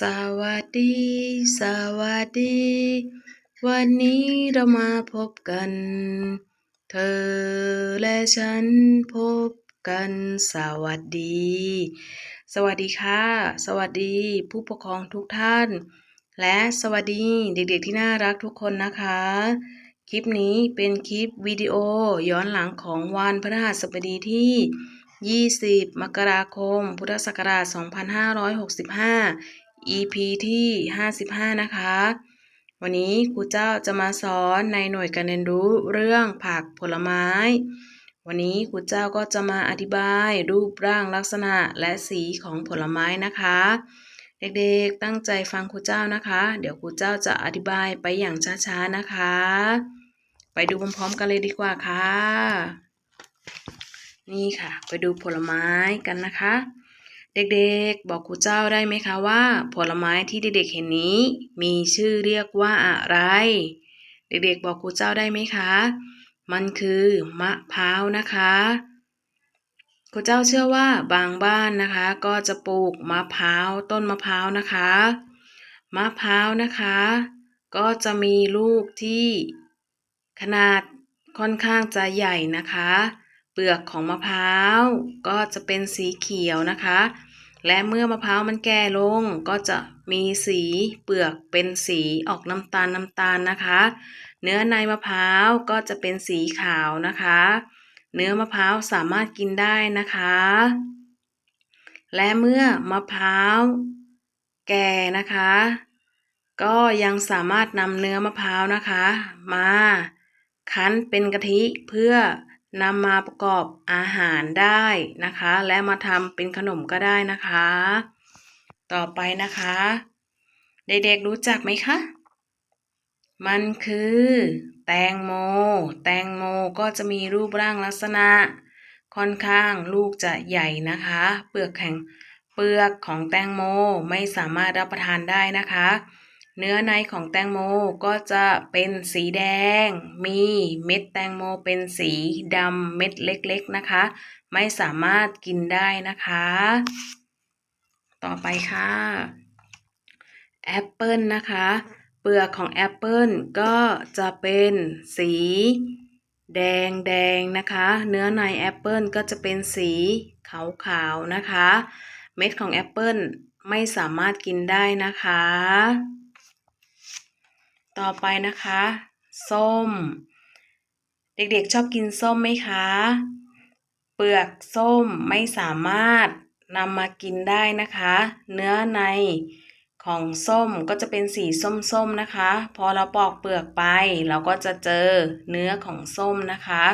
สวัสดี สวัสดี วันนี้เรามาพบกัน เธอและฉันพบกันสวัสดี สวัสดีค่ะ สวัสดีผู้ปกครองทุกท่าน และสวัสดีเด็กๆที่น่ารักทุกคนนะคะ คลิปนี้เป็นคลิปวิดีโอย้อนหลังของวันพฤหัสบดีที่ 20 มกราคม พุทธศักราช 2565 EP ที่ 55 นะคะ วันนี้ครูเจ้าจะมาสอนในหน่วยการเรียนรู้เรื่องผักผลไม้ วันนี้ครูเจ้าก็จะมาอธิบายรูปร่างลักษณะและสีของผลไม้นะคะ เด็กๆตั้งใจฟังครูเจ้านะคะ เดี๋ยวครูเจ้าจะอธิบายไปอย่างช้าๆนะคะ ไปดูพร้อมๆกันเลยดีกว่าค่ะ นี่ค่ะ ไปดูผลไม้กันนะคะ เด็กๆ บอกครูเจ้าได้ไหมคะว่า ผลไม้ที่เด็กๆเห็นนี้ มีชื่อเรียกว่าอะไร เด็กๆ บอกครูเจ้าได้ไหมคะ มันคือมะพร้าวนะคะครูเจ้าเชื่อว่าบางบ้านนะคะ ก็จะปลูกมะพร้าวต้นมะพร้าวนะคะ มะพร้าวนะคะ ก็จะมีลูกที่ขนาดค่อนข้างจะใหญ่นะคะ เปลือกของมะพร้าวก็จะเป็นสีเขียวนะคะ และเมื่อมะพร้าวมันแก่ลงก็จะมีสีเปลือกเป็นสีออกน้ำตาลน้ำตาลนะคะ เนื้อในมะพร้าวก็จะเป็นสีขาวนะคะ เนื้อมะพร้าวสามารถกินได้นะคะ และเมื่อมะพร้าวแก่นะคะ ก็ยังสามารถนำเนื้อมะพร้าวนะคะ มาคั้นเป็นกะทิเพื่อ นำมาประกอบอาหารได้นะคะ และมาทำเป็นขนมก็ได้นะคะ ต่อไปนะคะ เด็กๆรู้จักไหมคะ มันคือ แตงโม แตงโมก็จะมีรูปร่างลักษณะ ค่อนข้างลูกจะใหญ่นะคะ เปลือกแข็งเปลือกของแตงโมไม่สามารถรับประทานได้นะคะ เนื้อในของแตงโมก็จะเป็นสีแดง มีเม็ดแตงโมเป็นสีดำเม็ดเล็กๆนะคะ ไม่สามารถกินได้นะคะ ต่อไปค่ะแอปเปิลนะคะ เปลือกของแอปเปิลก็จะเป็นสีแดงแดงนะคะ เนื้อในแอปเปิลก็จะเป็นสีขาวๆนะคะ เม็ดของแอปเปิลไม่สามารถกินได้นะคะ ต่อไปนะคะ ส้ม เด็กๆชอบกินส้มไหมคะ เปลือกส้มไม่สามารถนำมากินได้นะคะ เนื้อในของส้มก็จะเป็นสีส้มๆนะคะ พอเราปอกเปลือกไปเราก็จะเจอเนื้อของส้มนะคะ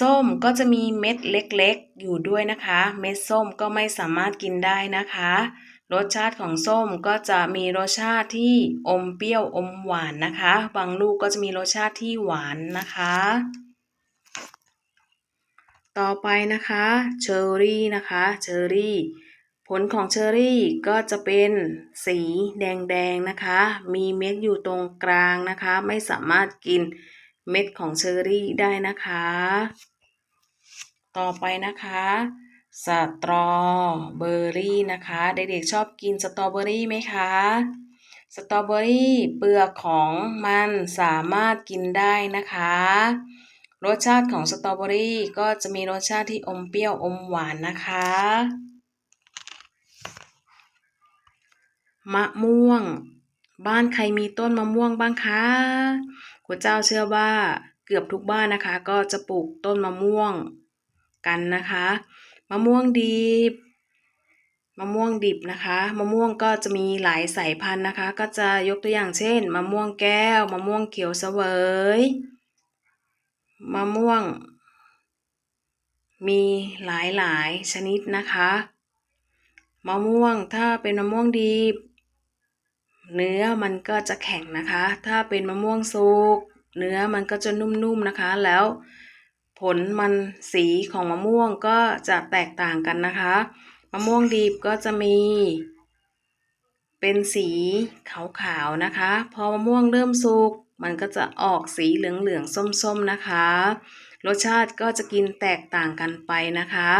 ส้มก็จะมีเม็ดเล็กๆอยู่ด้วยนะคะ เม็ดส้มก็ไม่สามารถกินได้นะคะ รสชาติของส้มก็จะมีรสชาติที่อมเปรี้ยวอมหวานนะคะ บางลูกก็จะมีรสชาติที่หวานนะคะ ต่อไปนะคะเชอร์รี่นะคะเชอร์รี่ ผลของเชอร์รี่ก็จะเป็นสีแดงๆนะคะ มีเม็ดอยู่ตรงกลางนะคะ ไม่สามารถกินเม็ดของเชอร์รี่ได้นะคะ ต่อไปนะคะ สตรอเบอรี่นะคะ เด็กๆชอบกินสตรอเบอรี่ไหมคะ สตรอเบอรี่เปลือกของมันสามารถกินได้นะคะ รสชาติของสตรอเบอรี่ก็จะมีรสชาติที่อมเปรี้ยวอมหวานนะคะ มะม่วง บ้านใครมีต้นมะม่วงบ้างคะคุณเจ้าเชื่อว่าเกือบทุกบ้านนะคะ ก็จะปลูกต้นมะม่วงกันนะคะ มะม่วงดิบมะม่วงดิบนะคะมะม่วงก็จะมีหลายสายพันธุ์นะคะ ก็จะยกตัวอย่างเช่นมะม่วงแก้วมะม่วงเขียวเสวยมะม่วง มีหลายหลายชนิดนะคะมะม่วงถ้าเป็นมะม่วงดิบ เนื้อมันก็จะแข็งนะคะ ถ้าเป็นมะม่วงสุกเนื้อมันก็จะนุ่มๆนะคะแล้ว ผลมันสีของมะม่วงก็จะแตกต่างกันนะคะ มะม่วงดิบก็จะมี เป็นสีขาวๆนะคะ พอมะม่วงเริ่มสุกมันก็จะออกสีเหลืองๆส้มๆนะคะ รสชาติก็จะกินแตกต่างกันไปนะคะ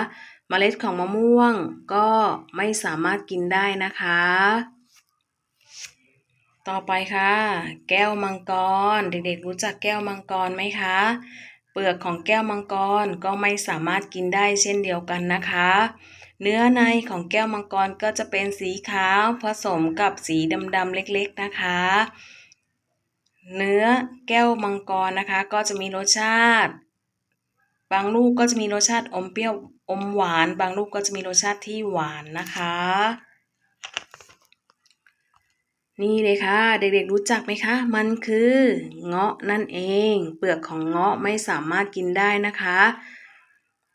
เมล็ดของมะม่วงก็ไม่สามารถกินได้นะคะ ต่อไปค่ะ แก้วมังกร เด็กๆรู้จักแก้วมังกรไหมคะ ลือกของแก้วมังกรก็ไม่สามารถกินได้เช่นเดียวกันนะคะ เนื้อในของแก้วมังกรก็จะเป็นสีขาวผสมกับสีดำๆเล็กๆนะคะ เนื้อแก้วมังกรนะคะก็จะมีรสชาติ บางลูกก็จะมีรสชาติอมเปรี้ยวอมหวาน บางลูกก็จะมีรสชาติที่หวานนะคะ นี่เลยค่ะเด็กๆรู้จักไหมคะ มันคือเงาะนั่นเอง เปลือกของเงาะไม่สามารถกินได้นะคะ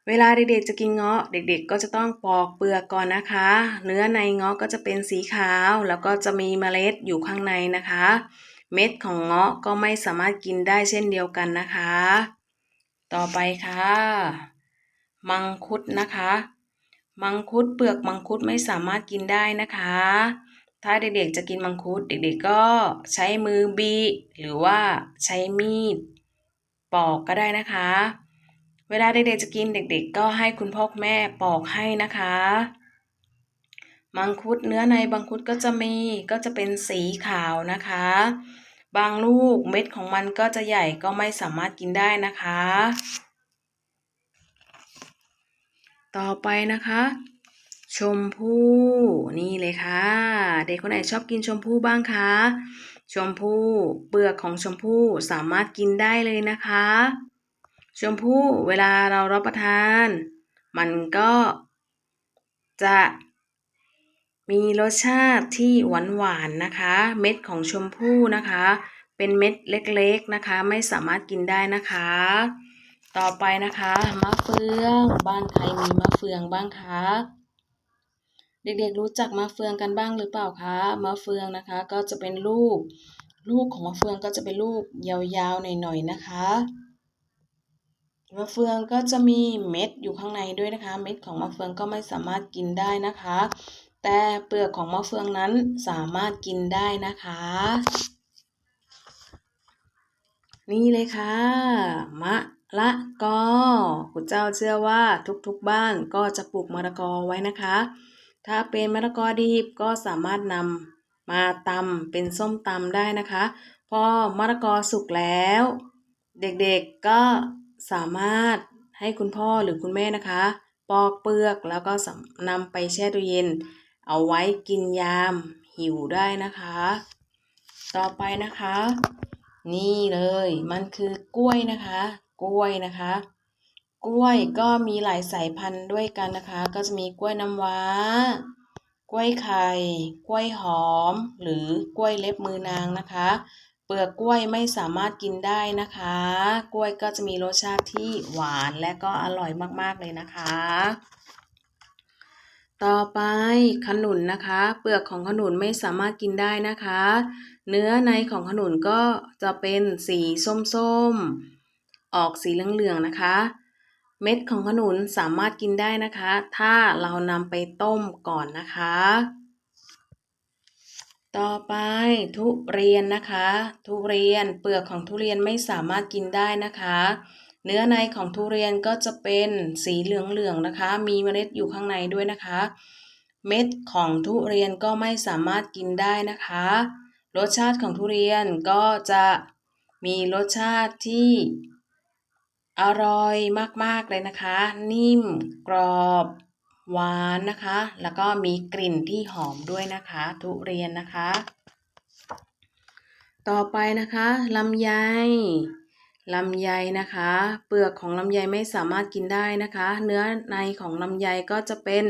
เวลาเด็กๆจะกินเงาะเด็กๆ ก็จะต้องปอกเปลือกก่อนนะคะ เนื้อในเงาะก็จะเป็นสีขาว แล้วก็จะมีเมล็ดอยู่ข้างในนะคะ เม็ดของเงาะก็ไม่สามารถกินได้เช่นเดียวกันนะคะ ต่อไปค่ะ มังคุดนะคะ มังคุดเปลือกมังคุดไม่สามารถกินได้นะคะ ถ้าเด็กๆจะกินมังคุด เด็กๆก็ใช้มือบีหรือว่าใช้มีดปอกก็ได้นะคะ เวลาเด็กๆจะกินเด็กๆ ก็ให้คุณพ่อคุณแม่ปอกให้นะคะ มังคุดเนื้อในมังคุดก็จะมีก็จะเป็นสีขาวนะคะ บางลูกเม็ดของมันก็จะใหญ่ก็ไม่สามารถกินได้นะคะ ต่อไปนะคะ ชมพู่นี่เลยค่ะ เด็กคนไหนชอบกินชมพู่บ้างคะชมพู่เปลือกของชมพู่สามารถกินได้เลยนะคะ ชมพู่เวลาเรารับประทาน มันก็จะมีรสชาติที่หวานๆนะคะ เม็ดของชมพู่นะคะ เป็นเม็ดเล็กๆนะคะ ไม่สามารถกินได้นะคะ ต่อไปนะคะมะเฟือง บ้านใครมีมะเฟืองบ้างคะ เด็กๆรู้จักมะเฟืองกันบ้างหรือเปล่าคะมะเฟืองนะคะก็จะเป็นลูก ลูกของมะเฟืองก็จะเป็นลูกยาวๆหน่อยๆนะคะมะเฟืองก็จะมีเม็ดอยู่ข้างในด้วยนะคะ เม็ดของมะเฟืองก็ไม่สามารถกินได้นะคะ แต่เปลือกของมะเฟืองนั้นสามารถกินได้นะคะ นี่เลยค่ะมะละกอคุณเจ้าเชื่อว่าทุกๆบ้านก็จะปลูกมะละกอไว้นะคะ ถ้าเป็นมะละกอดิบก็สามารถนำมาตำเป็นส้มตำได้นะคะ พอมะละกอสุกแล้ว เด็กๆก็สามารถให้คุณพ่อหรือคุณแม่นะคะ ปอกเปลือกแล้วก็นำไปแช่ตู้เย็น เอาไว้กินยามหิวได้นะคะ ต่อไปนะคะ นี่เลยมันคือกล้วยนะคะ กล้วยนะคะ กล้วยก็มีหลายสายพันธุ์ด้วยกันนะคะ ก็จะมีกล้วยน้ำว้า กล้วยไข่ กล้วยหอม หรือกล้วยเล็บมือนางนะคะ เปลือกกล้วยไม่สามารถกินได้นะคะ กล้วยก็จะมีรสชาติที่หวานและก็อร่อยมากๆเลยนะคะ ต่อไปขนุนนะคะ เปลือกของขนุนไม่สามารถกินได้นะคะ เนื้อในของขนุนก็จะเป็นสีส้มๆ ออกสีเหลืองๆนะคะ เม็ดของขนุนสามารถกินได้นะคะ ถ้าเรานำไปต้มก่อนนะคะ ต่อไปทุเรียนนะคะ ทุเรียนเปลือกของทุเรียนไม่สามารถกินได้นะคะ เนื้อในของทุเรียนก็จะเป็นสีเหลืองๆนะคะ มีเมล็ดอยู่ข้างในด้วยนะคะ เม็ดของทุเรียนก็ไม่สามารถกินได้นะคะ รสชาติของทุเรียนก็จะมีรสชาติที่ อร่อยมากๆเลยนะคะ นิ่มกรอบ หวานนะคะ แล้วก็มีกลิ่นที่หอมด้วยนะคะ ทุเรียนนะคะ ต่อไปนะคะลำไยลำไยนะคะ เปลือกของลำไยไม่สามารถกินได้นะคะ เนื้อในของลำไยก็จะเป็น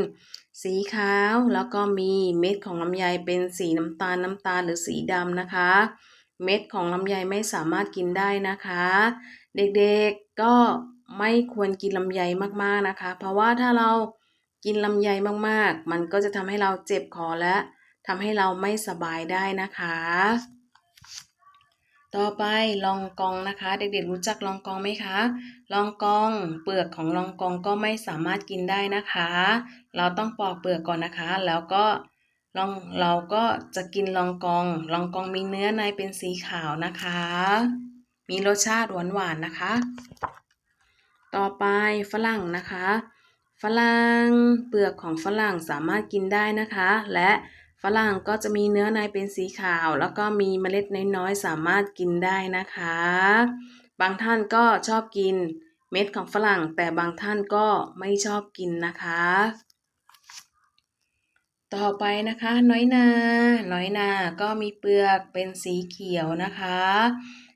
สีขาวแล้วก็มีเม็ดของลำไยเป็นสีน้ำตาลน้ำตาลหรือสีดำนะคะ เม็ดของลำไยไม่สามารถกินได้นะคะ เด็กๆก็ไม่ควรกินลำไยมากๆนะคะ เพราะว่าถ้าเรากินลำไยมากๆ มันก็จะทำให้เราเจ็บคอและทำให้เราไม่สบายได้นะคะ ต่อไปลองกองนะคะ เด็กๆรู้จักลองกองไหมคะลองกองเปลือกของลองกองก็ไม่สามารถกินได้นะคะ เราต้องปอกเปลือกก่อนนะคะ แล้วก็ลองเราก็จะกินลองกอง ลองกองมีเนื้อในเป็นสีขาวนะคะ มีรสชาติหวานๆนะคะ ต่อไปฝรั่งนะคะฝฝรั่งเปลือกของฝรั่งสามารถกินได้นะคะ และฝรั่งก็จะมีเนื้อในเป็นสีขาว แล้วก็มีเมล็ดน้อยๆ สามารถกินได้นะคะ บางท่านก็ชอบกินเม็ดของฝรั่ง แต่บางท่านก็ไม่ชอบกินนะคะ ต่อไปนะคะ น้อยนา น้อยนา ก็มีเปลือกเป็นสีเขียวนะคะ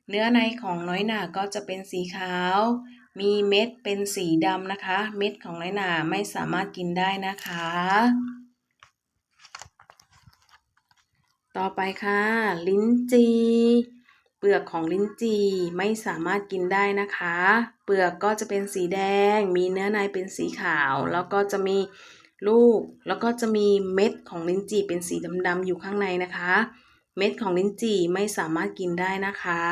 เนื้อในของน้อยหนาก็จะเป็นสีขาว มีเม็ดเป็นสีดำนะคะ เม็ดของน้อยหนาไม่สามารถกินได้นะคะ ต่อไปค่ะ ลิ้นจีเปลือกของลิ้นจีไม่สามารถกินได้นะคะ เปลือกก็จะเป็นสีแดง มีเนื้อในเป็นสีขาว แล้วก็จะมีลูก แล้วก็จะมีเม็ดของลิ้นจีเป็นสีดำๆอยู่ข้างในนะคะ เม็ดของลิ้นจี่ไม่สามารถกินได้นะคะ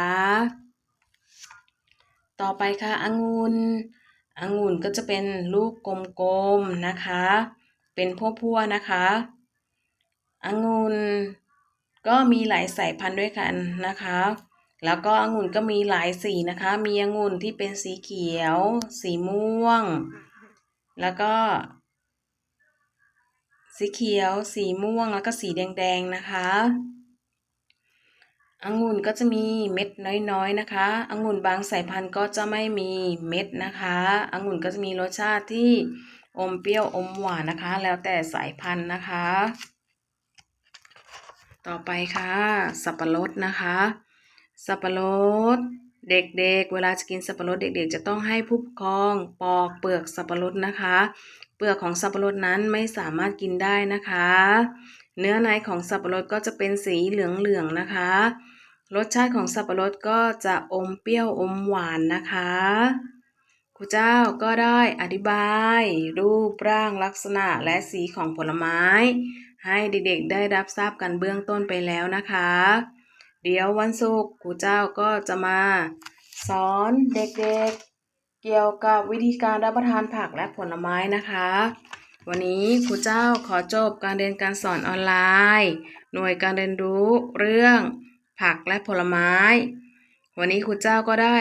ต่อไปค่ะองุ่นองุ่นก็จะเป็นลูกกลมๆนะคะ เป็นพั่วๆนะคะองุ่นก็มีหลายสายพันธุ์ด้วยกันนะคะ แล้วก็องุ่นก็มีหลายสีนะคะ มีองุ่นที่เป็นสีเขียว สีม่วง แล้วก็ สีเขียว สีม่วง แล้วก็สีแดงๆนะคะ องุ่นก็จะมีเม็ดน้อยๆนะคะองุ่นบางสายพันธุ์ก็จะไม่มีเม็ดนะคะองุ่นก็จะมีรสชาติที่อมเปรี้ยวอมหวานนะคะ แล้วแต่สายพันธุ์นะคะ ต่อไปค่ะ สับปะรดนะคะ สับปะรดเด็กๆ เวลาจะกินสับปะรดเด็กๆ จะต้องให้ผู้ปกครองปอกเปลือกสับปะรดนะคะ เปลือกของสับปะรดนั้นไม่สามารถกินได้นะคะ เนื้อในของสับปะรดก็จะเป็นสีเหลืองๆนะคะ รสชาติของสับปะรดก็จะอมเปรี้ยวอมหวานนะคะครูเจ้าก็ได้อธิบาย รูปร่างลักษณะและสีของผลไม้ ให้เด็กๆได้รับทราบกันเบื้องต้นไปแล้วนะคะ เดี๋ยววันศุกร์ครูเจ้าก็จะมา สอนเด็กๆ เกี่ยวกับวิธีการรับประทานผักและผลไม้นะคะ วันนี้ครูเจ้าขอจบการเรียนการสอนออนไลน์ หน่วยการเรียนรู้เรื่อง ผักและผลไม้ วันนี้ครูเจ้าก็ได้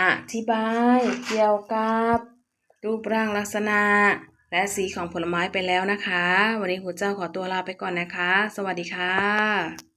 อธิบายเกี่ยวกับรูปร่างลักษณะ และสีของผลไม้ไปแล้วนะคะ วันนี้ครูเจ้าขอตัวลาไปก่อนนะคะ สวัสดีค่ะ